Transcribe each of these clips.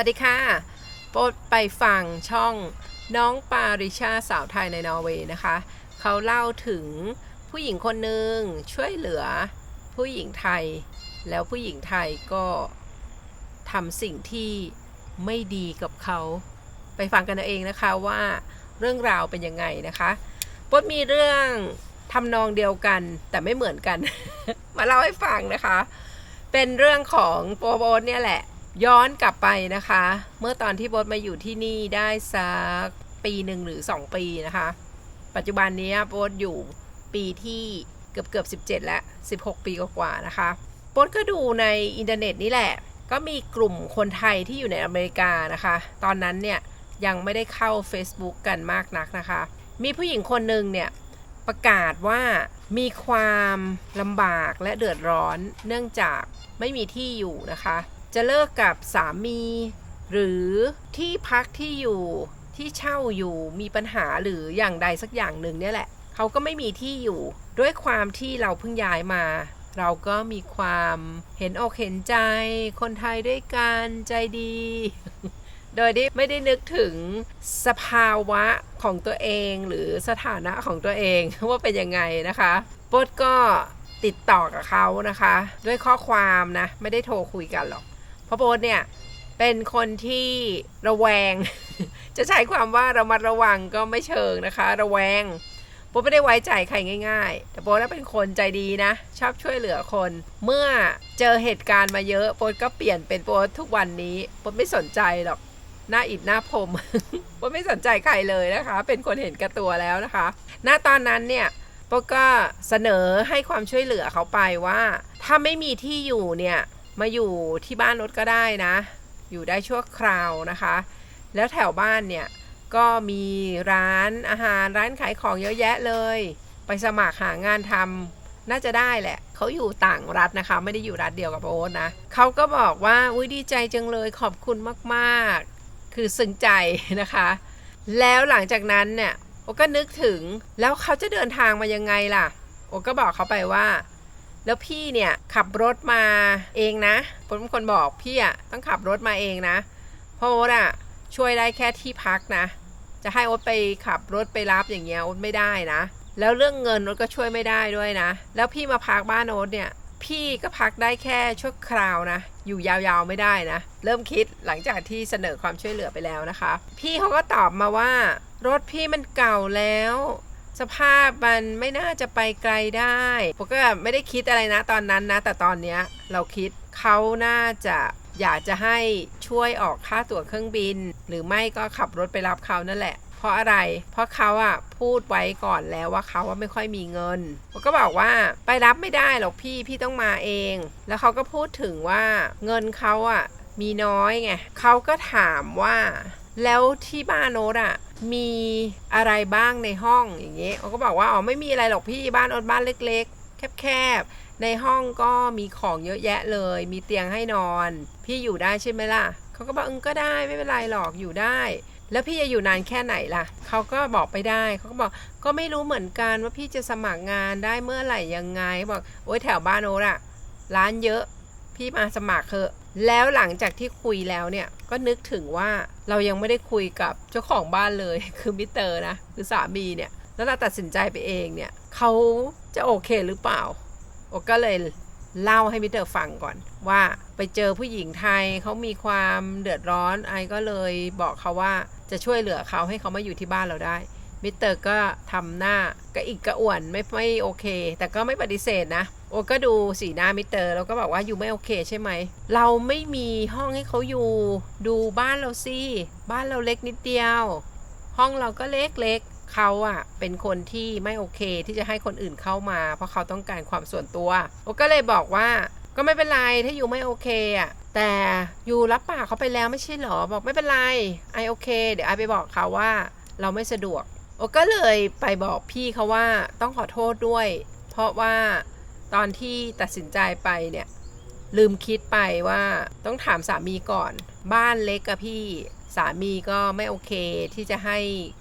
วัสดีค่ะ โปรดไปฟังช่องน้องปาริชาสาวไทยในนอร์เวย์นะคะ เขาเล่าถึงผู้หญิงคนหนึ่งช่วยเหลือผู้หญิงไทย แล้วผู้หญิงไทยก็ทำสิ่งที่ไม่ดีกับเขา ไปฟังกันเอาเองนะคะว่าเรื่องราวเป็นยังไงนะคะโปดมีเรื่องทำนองเดียวกันแต่ไม่เหมือนกัน มาเล่าให้ฟังนะคะ เป็นเรื่องของโปรโบทเนี่ยแหละ ย้อนกลับไปนะคะ เมื่อตอนที่โบทมาอยู่ที่นี่ได้สักปีหนึ่งหรือ 2 ปีนะคะ ปัจจุบันนี้โบทอยู่ปีที่เกือบเกือบ17แล้ว16ปีกว่าๆนะคะโบทก็ดูในอินเทอร์เน็ตนี่แหละ ก็มีกลุ่มคนไทยที่อยู่ในอเมริกานะคะ ตอนนั้นเนี่ยยังไม่ได้เข้า Facebook กันมากนักนะคะ มีผู้หญิงคนหนึ่งเนี่ยประกาศว่ามีความลำบากและเดือดร้อนเนื่องจากไม่มีที่อยู่นะคะ จะเลิกกับสามี หรือที่พักที่อยู่ที่เช่าอยู่มีปัญหาหรืออย่างใดสักอย่างหนึ่งเนี่ยแหละ เขาก็ไม่มีที่อยู่ ด้วยความที่เราเพิ่งย้ายมา เราก็มีความเห็นอกเห็นใจ คนไทยด้วยกันใจดี โดยที่ไม่ได้นึกถึงสภาวะของตัวเองหรือสถานะของตัวเองว่าเป็นยังไงนะคะปดก็ติดต่อกับเขานะคะ ด้วยข้อความนะ ไม่ได้โทรคุยกันหรอก พระโปดเนี่ยเป็นคนที่ระแวง จะใช้ความว่าระมัดระวังก็ไม่เชิงนะคะ ระแวงโปดไม่ได้ไว้ใจใครง่าย ๆ แต่โปดเป็นคนใจดีนะ ชอบช่วยเหลือคน เมื่อเจอเหตุการณ์มาเยอะโปดก็เปลี่ยนเป็นโปดทุกวันนี้โปดไม่สนใจหรอกหน้าอิดหน้าพรมว่าไม่สนใจใครเลยนะคะ เป็นคนเห็นแกับตัวแล้วนะคะณตอนนั้นเนี่ยปกก็เสนอให้ความช่วยเหลือเขาไปว่า ถ้าไม่มีที่อยู่เนี่ย มาอยู่ที่บ้านรถก็ได้นะ อยู่ได้ชั่วคราวนะคะ แล้วแถวบ้านเนี่ยก็มีร้านอาหารร้านขายของเยอะแยะเลย ไปสมัครหางานทำน่าจะได้แหละ เขาอยู่ต่างรัฐนะคะ ไม่ได้อยู่รัฐเดียวกับโอ๊ตนะ เขาก็บอกว่าอุ้ยดีใจจังเลยขอบคุณมากๆ คือซึ้งใจนะคะ แล้วหลังจากนั้นเนี่ยโอก็นึกถึงแล้วเขาจะเดินทางมายังไงล่ะ โอก็บอกเขาไปว่า แล้วพี่เนี่ยขับรถมาเองนะผมเป็นคนบอกพี่อะต้องขับรถมาเองนะ เพราะโอ๊ตอะช่วยได้แค่ที่พักนะ จะให้โอ๊ตไปขับรถไปรับอย่างเงี้ยโอ๊ตไม่ได้นะ แล้วเรื่องเงินโอ๊ตก็ช่วยไม่ได้ด้วยนะ แล้วพี่มาพักบ้านโอ๊ตเนี่ย พี่ก็พักได้แค่ชั่วคราวนะ อยู่ยาวๆไม่ได้นะ เริ่มคิดหลังจากที่เสนอความช่วยเหลือไปแล้วนะคะ พี่เขาก็ตอบมาว่ารถพี่มันเก่าแล้ว สภาพมันไม่น่าจะไปไกลได้ผมก็ไม่ได้คิดอะไรนะตอนนั้นนะ แต่ตอนเนี้ยเราคิดเขาน่าจะอยากจะให้ช่วยออกค่าตั๋วเครื่องบิน หรือไม่ก็ขับรถไปรับเขานั่นแหละ เพราะอะไร เพราะเขาอะพูดไว้ก่อนแล้วว่าเขาว่าไม่ค่อยมีเงินผมก็บอกว่าไปรับไม่ได้หรอกพี่พี่ต้องมาเอง แล้วเขาก็พูดถึงว่าเงินเขาอะมีน้อยไงเขาก็ถามว่า แล้วที่บ้านโน้ตอะมีอะไรบ้างในห้องอย่างเงี้ยเขาก็บอกว่าอ๋อไม่มีอะไรหรอกพี่บ้านโน้ตบ้านเล็ก ๆ แคบๆในห้องก็มีของเยอะแยะเลย มีเตียงให้นอน พี่อยู่ได้ใช่ไหมล่ะเขาก็บอกเออก็ได้ไม่เป็นไรหรอกอยู่ได้ แล้วพี่จะอยู่นานแค่ไหนล่ะเขาก็บอกไปได้เขาก็บอกก็ไม่รู้เหมือนกันว่าพี่จะสมัครงานได้เมื่อไหร่ยังไงบอกโอ๊ยแถวบ้านโน้ตอะร้านเยอะ พี่มาสมัครเถอะแล้วหลังจากที่คุยแล้วเนี่ยก็นึกถึงว่าเรายังไม่ได้คุยกับเจ้าของบ้านเลยคือมิเตอร์นะคือสามีเนี่ยแล้วเราตัดสินใจไปเองเนี่ยเขาจะโอเคหรือเปล่าโอก็เลยเล่าให้มิเตอร์ฟังก่อนว่าไปเจอผู้หญิงไทยเขามีความเดือดร้อนไอก็เลยบอกเขาว่าจะช่วยเหลือเขาให้เขามาอยู่ที่บ้านเราได้มิเตอร์ก็ทำหน้ากระอิกกระอ่วนไม่ไม่โอเค แต่ก็ไม่ปฏิเสธนะ โอก็ดูสีหน้ามิเตอร์แล้วก็บอกว่าอยู่ไม่โอเคใช่ไหม เราไม่มีห้องให้เขาอยู่ ดูบ้านเราสิบ้านเราเล็กนิดเดียว ห้องเราก็เล็กๆเขาอะเป็นคนที่ไม่โอเคที่จะให้คนอื่นเข้ามา เพราะเขาต้องการความส่วนตัวโอก็เลยบอกว่าก็ไม่เป็นไรถ้าอยู่ไม่โอเคอะแต่อยู่รับปากเขาไปแล้วไม่ใช่หรอบอกไม่เป็นไรไอโอเค เดี๋ยวไอไปบอกเขาว่าเราไม่สะดวกโอก็เลยไปบอกพี่เขาว่าต้องขอโทษด้วย เพราะว่า ตอนที่ตัดสินใจไปเนี่ย ลืมคิดไปว่าต้องถามสามีก่อน บ้านเล็กอะพี่สามีก็ไม่โอเคที่จะให้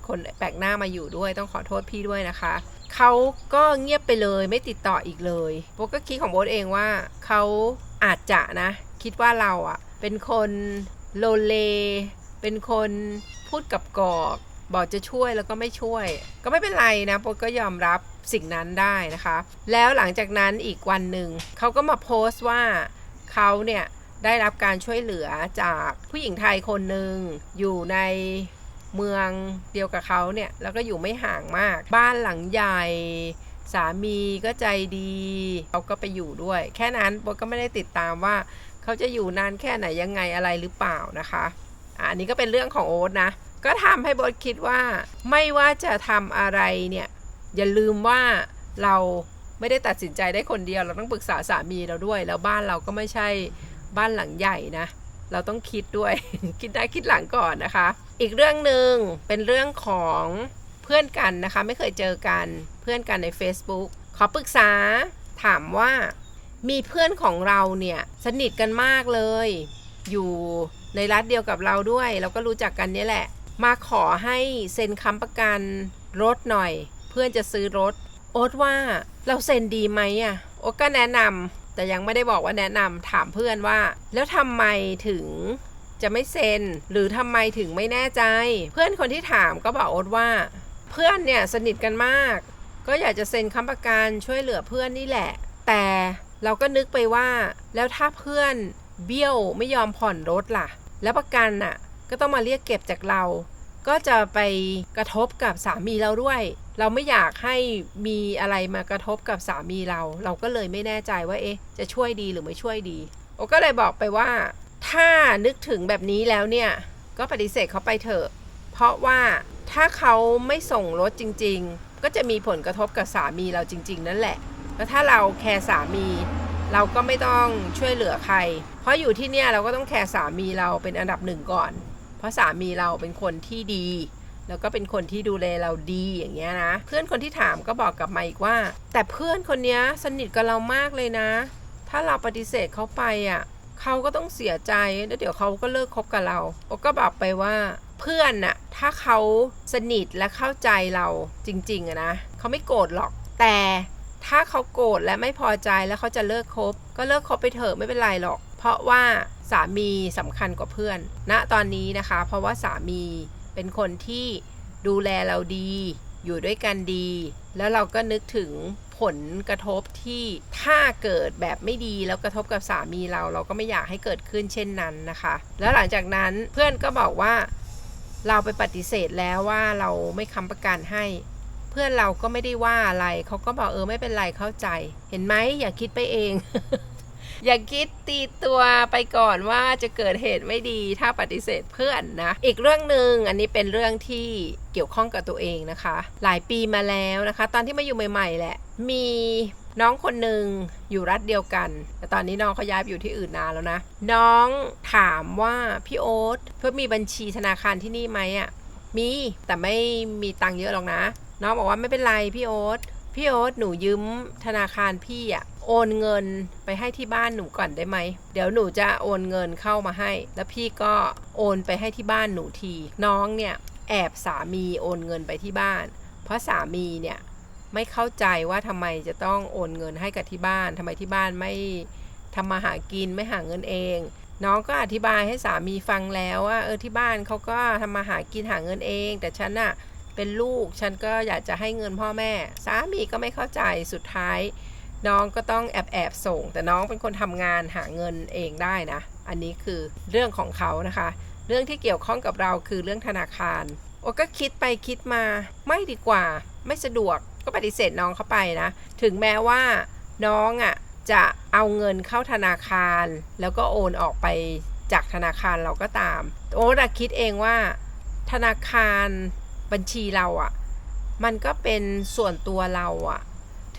คนแปลกหน้ามาอยู่ด้วยต้องขอโทษพี่ด้วยนะคะเขาก็เงียบไปเลยไม่ติดต่ออีกเลยโบก็คิดของโบเองว่าเขาอาจจะนะ คิดว่าเราอะเป็นคนโลเล เป็นคนพูดกับกอกบอกจะช่วยแล้วก็ไม่ช่วย ก็ไม่เป็นไรนะโปก็ยอมรับ สิ่งนั้นได้นะคะ แล้วหลังจากนั้นอีกวันหนึ่งเขาก็มาโพสต์ว่าเขาเนี่ยได้รับการช่วยเหลือจากผู้หญิงไทยคนหนึ่งอยู่ในเมืองเดียวกับเขาเนี่ยแล้วก็อยู่ไม่ห่างมาก บ้านหลังใหญ่สามีก็ใจดีเขาก็ไปอยู่ด้วย แค่นั้นโบก็ไม่ได้ติดตามว่าเขาจะอยู่นานแค่ไหนยังไงอะไรหรือเปล่านะคะอันนี้ก็เป็นเรื่องของโอ๊ตนะ ก็ทำให้โบทคิดว่าไม่ว่าจะทำอะไรเนี่ย อย่าลืมว่าเราไม่ได้ตัดสินใจได้คนเดียว เราต้องปรึกษาสามีเราด้วย แล้วบ้านเราก็ไม่ใช่บ้านหลังใหญ่นะ เราต้องคิดด้วย คิดได้คิดหลังก่อนนะคะ อีกเรื่องหนึ่งเป็นเรื่องของเพื่อนกันนะคะ ไม่เคยเจอกันเพื่อนกันใน Facebook ขอปรึกษาถามว่ามีเพื่อนของเราเนี่ยสนิทกันมากเลย อยู่ในรัฐเดียวกับเราด้วย เราก็รู้จักกันนี่แหละ มาขอให้เซ็นค้ำประกันรถหน่อย พื่อนจะซื้อรถ โอ๊ตว่าเราเซ็นดีไหมอะ โอ๊ตก็แนะนำแต่ยังไม่ได้บอกว่าแนะนำถามเพื่อนว่า แล้วทำไมถึงจะไม่เซ็น หรือทำไมถึงไม่แน่ใจ เพื่อนคนที่ถามก็บอกโอ๊ตว่า เพื่อนเนี่ยสนิทกันมาก ก็อยากจะเซ็นค้ำประกันช่วยเหลือเพื่อนนี่แหละ แต่เราก็นึกไปว่า แล้วถ้าเพื่อนเบี้ยวไม่ยอมผ่อนรถล่ะ แล้วประกันน่ะก็ต้องมาเรียกเก็บจากเรา ก็จะไปกระทบกับสามีเราด้วย เราไม่อยากให้มีอะไรมากระทบกับสามีเรา เราก็เลยไม่แน่ใจว่า เอ๊ะ จะช่วยดีหรือไม่ช่วยดี โอก็เลยบอกไปว่า ถ้านึกถึงแบบนี้แล้วเนี่ย ก็ปฏิเสธเขาไปเถอะ เพราะว่าถ้าเขาไม่ส่งรถจริง ๆ ก็จะมีผลกระทบกับสามีเราจริง ๆ นั่นแหละ แล้วถ้าเราแคร์สามี เราก็ไม่ต้องช่วยเหลือใคร เพราะอยู่ที่เนี่ยเราก็ต้องแคร์สามีเราเป็นอันดับหนึ่งก่อน เพราะสามีเราเป็นคนที่ดี แล้วก็เป็นคนที่ดูแลเราดีอย่างเงี้ยนะ เพื่อนคนที่ถามก็บอกกลับมาอีกว่า แต่เพื่อนคนนี้สนิทกับเรามากเลยนะ ถ้าเราปฏิเสธเขาไปอะเขาก็ต้องเสียใจแล้วเดี๋ยวเขาก็เลิกคบกับเราโอก็บอกไปว่าเพื่อนน่ะถ้าเขาสนิทและเข้าใจเราจริงๆอะนะเขาไม่โกรธหรอก แต่ถ้าเขาโกรธและไม่พอใจแล้วเขาจะเลิกคบ ก็เลิกคบไปเถอะไม่เป็นไรหรอก เพราะว่าสามีสำคัญกว่าเพื่อนณตอนนี้นะคะ เพราะว่าสามี เป็นคนที่ดูแลเราดี อยู่ด้วยกันดี แล้วเราก็นึกถึงผลกระทบที่ถ้าเกิดแบบไม่ดีแล้วกระทบกับสามีเรา เราก็ไม่อยากให้เกิดขึ้นเช่นนั้นนะคะ แล้วหลังจากนั้นเพื่อนก็บอกว่าเราไปปฏิเสธแล้วว่าเราไม่ค้ำประกันให้ เพื่อนเราก็ไม่ได้ว่าอะไรเขาก็บอกเออไม่เป็นไรเข้าใจ เห็นไหมอย่าคิดไปเอง อย่าคิดตีตัวไปก่อนว่าจะเกิดเหตุไม่ดีถ้าปฏิเสธเพื่อนนะ อีกเรื่องหนึ่งอันนี้เป็นเรื่องที่เกี่ยวข้องกับตัวเองนะคะ หลายปีมาแล้วนะคะ ตอนที่มาอยู่ใหม่ๆแหละ มีน้องคนหนึ่งอยู่รัฐเดียวกัน แต่ตอนนี้น้องเขาย้ายไปอยู่ที่อื่นนานแล้วนะ น้องถามว่าพี่โอ๊ตเพื่อมีบัญชีธนาคารที่นี่ไหมอะ่ะมีแต่ไม่มีตังค์เยอะหรอกนะ น้องบอกว่าไม่เป็นไรพี่โอ๊ตพี่โอ๊ตหนูยืมธนาคารพี่อะ โอนเงินไปให้ที่บ้านหนูก่อนได้ไหม เดี๋ยวหนูจะโอนเงินเข้ามาให้ แล้วพี่ก็โอนไปให้ที่บ้านหนูที น้องเนี่ยแอบสามีโอนเงินไปที่บ้าน เพราะสามีเนี่ยไม่เข้าใจว่าทำไมจะต้องโอนเงินให้กับที่บ้านทำไมที่บ้านไม่ทำมาหากินไม่หาเงินเอง น้องก็อธิบายให้สามีฟังแล้วว่าเออที่บ้านเขาก็ทำมาหากินหาเงินเอง แต่ฉันน่ะเป็นลูกฉันก็อยากจะให้เงินพ่อแม่ สามีก็ไม่เข้าใจสุดท้าย น้องก็ต้องแอบแอบส่ง แต่น้องเป็นคนทำงานหาเงินเองได้นะ อันนี้คือเรื่องของเขานะคะ เรื่องที่เกี่ยวข้องกับเราคือเรื่องธนาคาร โอก็คิดไปคิดมาไม่ดีกว่า ไม่สะดวกก็ปฏิเสธน้องเข้าไปนะ ถึงแม้ว่าน้องอะ่ะจะเอาเงินเข้าธนาคาร แล้วก็โอนออกไปจากธนาคารเราก็ตาม โอ๊ตคิดเองว่า ธนาคารบัญชีเราอะ่ะ มันก็เป็นส่วนตัวเราอะ่ะ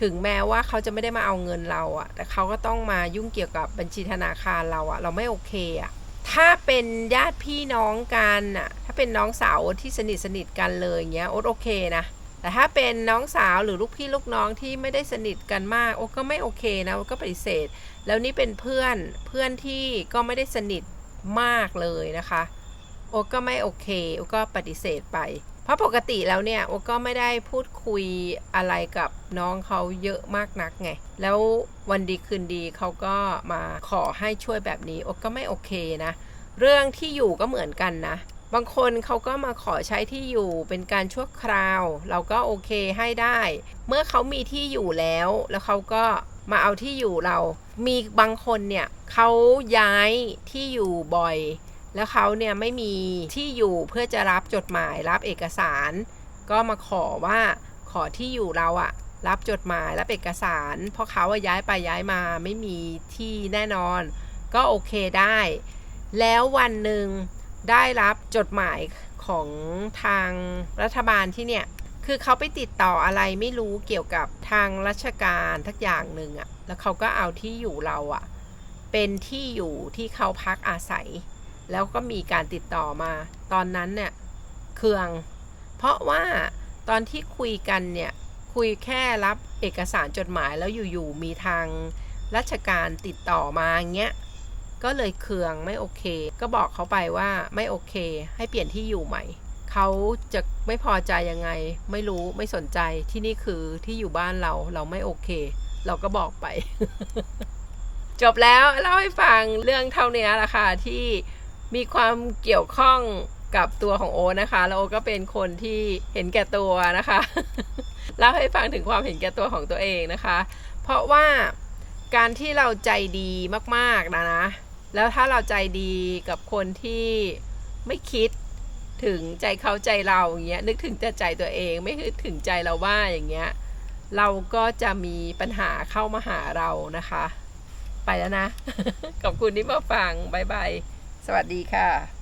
ถึงแม้ว่าเขาจะไม่ได้มาเอาเงินเราอะแต่เขาก็ต้องมายุ่งเกี่ยวกับบัญชีธนาคารเราอะเราไม่โอเคอะถ้าเป็นญาติพี่น้องกันอะถ้าเป็นน้องสาวที่สนิทสนิทกันเลยเงี้ยโอ๊ตโอเคนะแต่ถ้าเป็นน้องสาวหรือลูกพี่ลูกน้องที่ไม่ได้สนิทกันมากโอ๊ตก็ไม่โอเคนะโอ๊ตก็ปฏิเสธ แล้วนี่เป็นเพื่อนเพื่อนที่ก็ไม่ได้สนิทมากเลยนะคะ โอ๊ตก็ไม่โอเคโอ๊ตก็ปฏิเสธไป เพราะปกติแล้วเนี่ยโอก็ไม่ได้พูดคุยอะไรกับน้องเขาเยอะมากนักไง แล้ววันดีคืนดีเขาก็มาขอให้ช่วยแบบนี้โอก็ไม่โอเคนะ เรื่องที่อยู่ก็เหมือนกันนะ บางคนเขาก็มาขอใช้ที่อยู่เป็นการชั่วคราว เราก็โอเคให้ได้ เมื่อเขามีที่อยู่แล้ว แล้วเขาก็มาเอาที่อยู่เรา มีบางคนเนี่ยเขาย้ายที่อยู่บ่อย แล้วเขาเนี่ยไม่มีที่อยู่เพื่อจะรับจดหมายรับเอกสาร ก็มาขอว่าขอที่อยู่เราอะรับจดหมายรับเอกสาร เพราะเขาอะย้ายไปย้ายมาไม่มีที่แน่นอน ก็โอเคได้ แล้ววันหนึ่งได้รับจดหมายของทางรัฐบาลที่เนี่ย คือเขาไปติดต่ออะไรไม่รู้เกี่ยวกับทางราชการทักอย่างหนึ่งอะแล้วเขาก็เอาที่อยู่เราอะเป็นที่อยู่ที่เขาพักอาศัย แล้วก็มีการติดต่อมา ตอนนั้นเนี่ยเคือง เพราะว่าตอนที่คุยกันเนี่ยคุยแค่รับเอกสารจดหมายแล้วอยู่ๆมีทางราชการติดต่อมาเงี้ยก็เลยเคืองไม่โอเค ก็บอกเขาไปว่าไม่โอเค ให้เปลี่ยนที่อยู่ใหม่เขาจะไม่พอใจยังไง ไม่รู้ไม่สนใจที่นี่คือที่อยู่บ้านเราเราไม่โอเค เราก็บอกไป จบแล้วเล่าให้ฟังเรื่องเท่านี้แหละค่ะที่ มีความเกี่ยวข้องกับตัวของโอนะคะ แล้วโอก็เป็นคนที่เห็นแก่ตัวนะคะเล่าให้ฟังถึงความเห็นแก่ตัวของตัวเองนะคะ เพราะว่าการที่เราใจดีมากๆนะนะ แล้วถ้าเราใจดีกับคนที่ไม่คิดถึงใจเขาใจเราอย่างเงี้ยนึกถึงแต่ใจตัวเองไม่คิดถึงใจเราว่าอย่างเงี้ยเราก็จะมีปัญหาเข้ามาหาเรานะคะ ไปแล้วนะ ขอบคุณที่มาฟัง บ๊ายบาย สวัสดีค่ะ